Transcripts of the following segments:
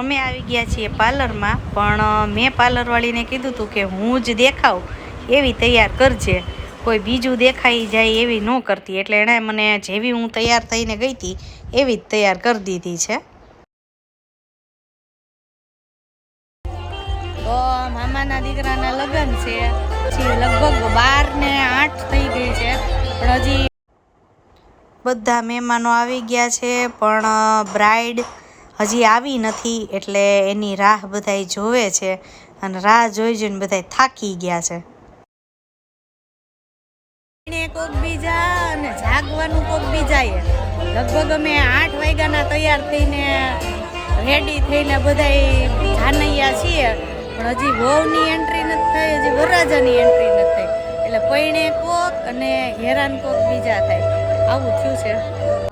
અમે આવી ગયા છીએ પાર્લરમાં પણ મેં પાર્લરવાળીને કીધું હતું કે હું જ દેખાવ એવી તૈયાર કરજે. કોઈ બીજું દેખાઈ જાય એવી ન કરતી એટલે એણે મને જેવી હું તૈયાર થઈને ગઈ હતી એવી જ તૈયાર કરી દીધી છે. તો મામાના દીકરાના લગ્ન છે. પછી લગભગ બાર ને આઠ થઈ ગઈ છે પણ હજી બધા મહેમાનો આવી ગયા છે પણ બ્રાઇડ હજી આવી નથી એટલે એની રાહ બધાય જોવે છે અને રાહ જોઈ જોઈને બધાય થાકી ગયા છે. કોક બીજા અને જાગવાનું કોક બીજાએ. લગભગ અમે આઠ વાગ્યાના તૈયાર થઈને રેડી થઈને બધાય જાનૈયા છીએ. પણ હજી વહુની એન્ટ્રી નથી થઈ, હજી વરરાજાની એન્ટ્રી નથી થઈ. એટલે પૈણે કોક અને હેરાન કોક બીજા થાય. આવું થયું છે.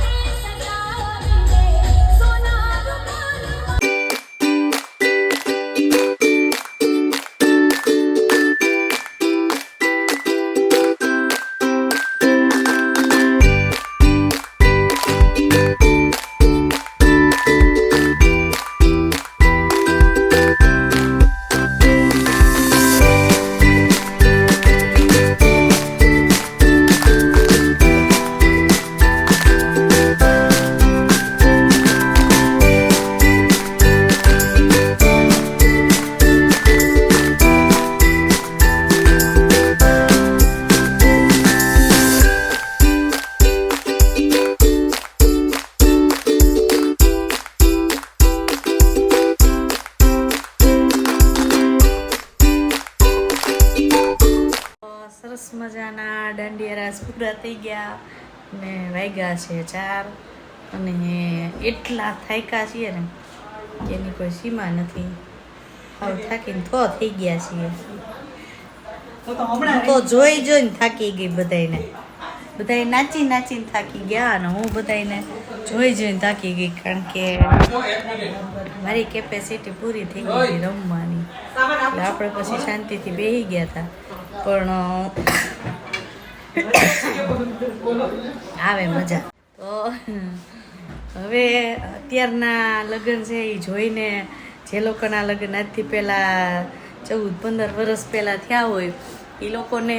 સરસ મજાના દાંડિયારા પૂરા થઈ ગયા ને વાગ્યા છે ચાર અને એટલા થાક્યા છીએ ને એની કોઈ સીમા નથી. હવે થાકીને થો થઈ ગયા છીએ. તો જોઈ જોઈને થાકી ગઈ બધાયને. બધાય નાચી નાચીને થાકી ગયા અને હું બધાયને જોઈ જોઈને થાકી ગઈ કારણ કે મારી કેપેસિટી પૂરી થઈ ગઈ હતી રમવાની. એટલે આપણે પછી શાંતિથી બેસી ગયા હતા. પણ આવે મજા. તો, હવે અત્યારના લગ્ન છે એ જોઈને જે લોકોના લગ્ન આજથી પહેલાં ચૌદ, પંદર વર્ષ પહેલાં થયા હોય એ લોકોને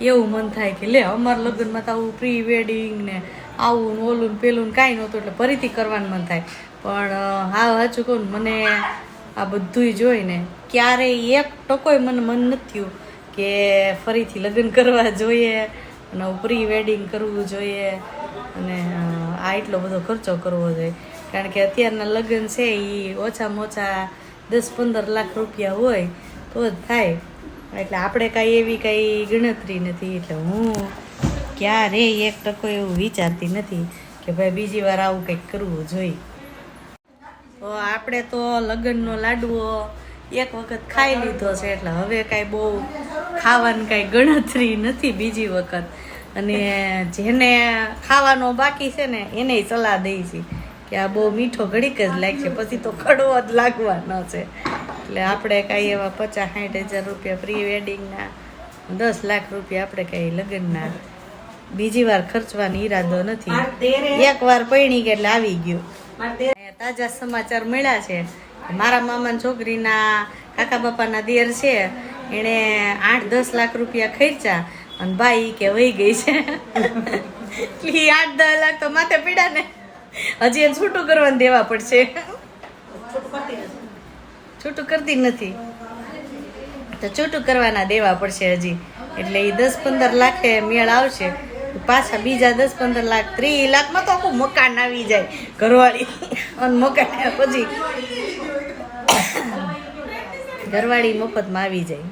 એવું મન થાય કે લે, અમારા લગ્નમાં તો આવું પ્રી વેડિંગ ને આવું ને ઓલું પેલું ને કાંઈ નહોતું, એટલે ફરીથી કરવાનું મન થાય. પણ હા, સાચું કહું મને આ બધુંય જોઈને ક્યારેય એક ટકોય મને મન નથી થયું. કે ફરીથી લગ્ન કરવા જોઈએ અને પ્રી વેડિંગ કરવું જોઈએ અને આ એટલો બધો ખર્ચો કરવો જોઈએ. કારણ કે અત્યારના લગ્ન છે એ ઓછામાં ઓછા દસ પંદર લાખ રૂપિયા હોય તો જ થાય. એટલે આપણે કાંઈ એવી કાંઈ ગણતરી નથી. એટલે હું ક્યારે એક ટકો એવું વિચારતી નથી કે ભાઈ બીજી વાર આવું કંઈક કરવું જોઈએ. તો આપણે તો લગ્નનો લાડવો એક વખત ખાઈ લીધો છે. એટલે હવે કાંઈ બહુ ખાવાની કાંઈ ગણતરી નથી બીજી વખત. અને જેને ખાવાનો બાકી છે ને એને સલાહ દઈ છે કે આ બહુ મીઠો ઘડીક જ લાગશે પછી તો કડવો જ લાગવાનો છે. એટલે આપણે કાંઈ એવા પચાસ સાઠ હજાર રૂપિયા પ્રી વેડિંગના દસ લાખ રૂપિયા આપણે કાંઈ લગ્નના બીજી વાર ખર્ચવાનો ઈરાદો નથી. એક વાર પૈણી કે એટલે આવી ગયું. તાજા સમાચાર મળ્યા છે. મારા મામા છોકરીના કાકા બાપાના દેર છે. એણે આઠ દસ લાખ રૂપિયા ખર્ચા અને ભાઈ કે વહી ગઈ છે. એટલે આઠ દસ લાખ તો માથે પીડા ને. હજી એને છૂટું કરવાનું દેવા પડશે. છૂટું કરતી નથી. તો છૂટું કરવાના દેવા પડશે હજી. એટલે એ દસ પંદર લાખે મેળ આવશે. પાછા બીજા દસ પંદર લાખ, ત્રીસ લાખમાં તો આખું મકાન આવી જાય ઘરવાળી. અને મકાન પછી ઘરવાળી મફતમાં આવી જાય.